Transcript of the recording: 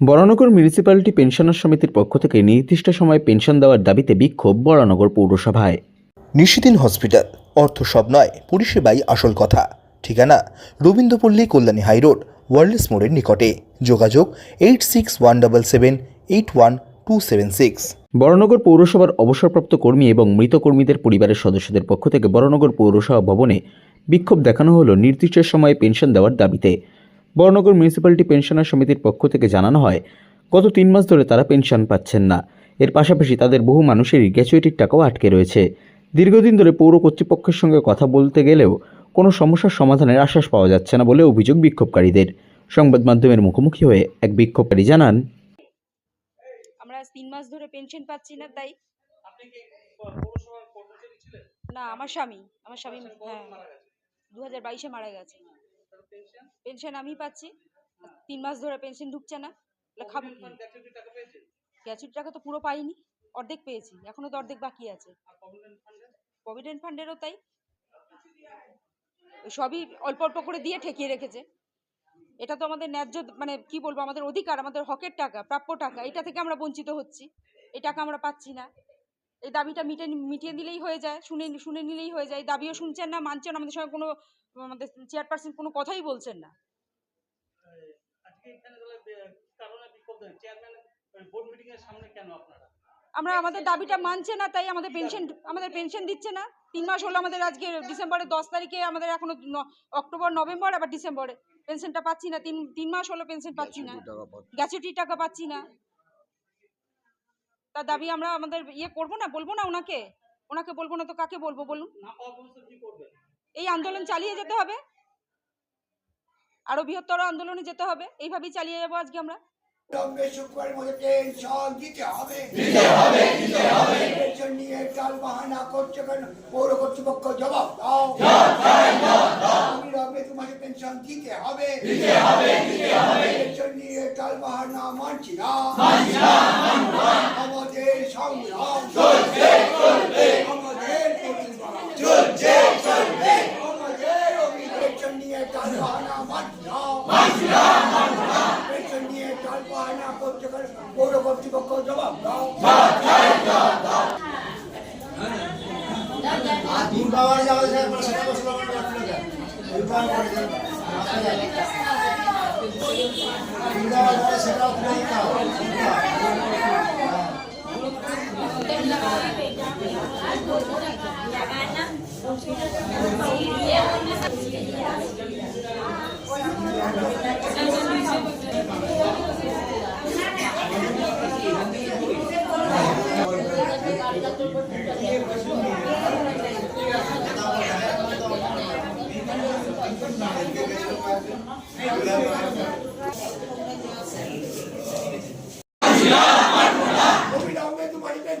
Baranagar municipality pensioner সমিতির পক্ষ থেকে নির্দিষ্ট সময়ে পেনশন দেওয়ার দাবিতে বিক্ষোভ বরানগর পৌরসভায়। নিশিদিন হসপিটাল অর্থ সব নয় পরিষেবাই আসল কথা। ঠিকানা রবীন্দ্রপল্লী কল্যাণী হাইরোড ওয়ার্ল্ডস মোড়ের নিকটে। যোগাযোগ eight six one double seven eight one two seven six. Baranagar পৌরসভার অবসরপ্রাপ্ত কর্মী এবং মৃত কর্মীদের পরিবারের সদস্যদের পক্ষ থেকে বরানগর পৌরসভা ভবনে বিক্ষোভ দেখানো হলো নির্দিষ্ট সময়ে পেনশন দেওয়ার দাবিতে। বরানগর মিউনিসিপ্যালিটি পেনশনার সমিতির পক্ষ থেকে জানানো হয় গত তিন মাস ধরে তারা পেনশন পাচ্ছেন না। এর পাশাপাশি তাদের বহু মানুষেরই গ্র্যাচুইটির টাকাও আটকে রয়েছে। দীর্ঘদিন ধরে পৌর কর্তৃপক্ষের সঙ্গে কথা বলতে গেলেও কোনো সমস্যার সমাধানের আশ্বাস পাওয়া যাচ্ছে না বলে অভিযোগ বিক্ষোভকারীদের। সংবাদ মাধ্যমের মুখোমুখি হয়ে এক বিক্ষোভকারী জানান আমরা তিন মাস ধরে পেনশন পাচ্ছি না তাই আপনি কি পৌরসভার কর্মচারী ছিলেন? না আমার স্বামী আমার স্বামী হ্যাঁ। দু হাজার বাইশে মারা গেছে। পেনশন আমি পাচ্ছি। তিন মাস ধরে পেনশন ঢুকছে না। খাব গ্র্যাচুইটি টাকা তো পুরো পাইনি। অর্ধেক পেয়েছি। এখনও তো অর্ধেক বাকি আছে। প্রভিডেন্ট ফান্ডেরও তাই। সবই অল্প অল্প করে দিয়ে ঠেকিয়ে রেখেছে। এটা তো আমাদের ন্যায্য মানে কি বলব আমাদের অধিকার আমাদের হকের টাকা প্রাপ্য টাকা। এটা থেকে আমরা বঞ্চিত হচ্ছি। এই টাকা আমরা পাচ্ছি না। এই দাবিটা মিটে মিটিয়ে দিলেই হয়ে যায় শুনে শুনে নিলেই হয়ে যায়। দাবিও শুনছেন না মানছেন আমাদের সঙ্গে কোনো আমাদের চেয়ারপারসন কোনো কথাই বলছেন না। আজকে এখানে তাহলে বে- কি কারণে বিক্ষোভ দেন? চেয়ারম্যান বোর্ড মিটিং এর সামনে কেন আপনারা? আমরা আমাদের দাবিটা মানছে না তাই আমাদের পেনশন আমাদের পেনশন দিচ্ছে না। তিন মাস হলো আমাদের আজকে ডিসেম্বরের দশ তারিখে আমাদের এখনও ন- অক্টোবর নভেম্বর আবার ডিসেম্বরে পেনশনটা পাচ্ছি না তিন তিন মাস হলো পেনশন পাচ্ছি না। গ্যাচুটির টাকা পাচ্ছি না। তার দাবি আমরা আমাদের ইয়ে করব না বলব না ওনাকে? ওনাকে বলব না তো কাকে বলব বলুন? এই আন্দোলন চালিয়ে যেতে হবে। আরও বৃহত্তর আন্দোলনে যেতে হবে। এইভাবেই চালিয়ে যাব আজকে আমরা। লম্বে শুক্রবার মধ্যে পেনশন দিতে হবে। দিতে হবে দিতে হবে। পেনশন নিয়ে টাল বাহানা করছে কেন? পৌর কর্তৃপক্ষ জবাব দাও। আমি লম্বে তোমাকে পেনশন দিতে হবে। দিতে হবে দিতে হবে। পেনশন নিয়ে টাল বাহানা মানছি না। মানছি না আমাদের সংগ্রাম। চলবে আমাদের প্রতিবাদ চলছে চলবে আমাদের অভিযোগ পেনশন নিয়ে টাল বাহানা মানছি না মানছি না টাল বাহানা করছে পৌর কর্তৃপক্ষ জবাব দাও অবিলম্বে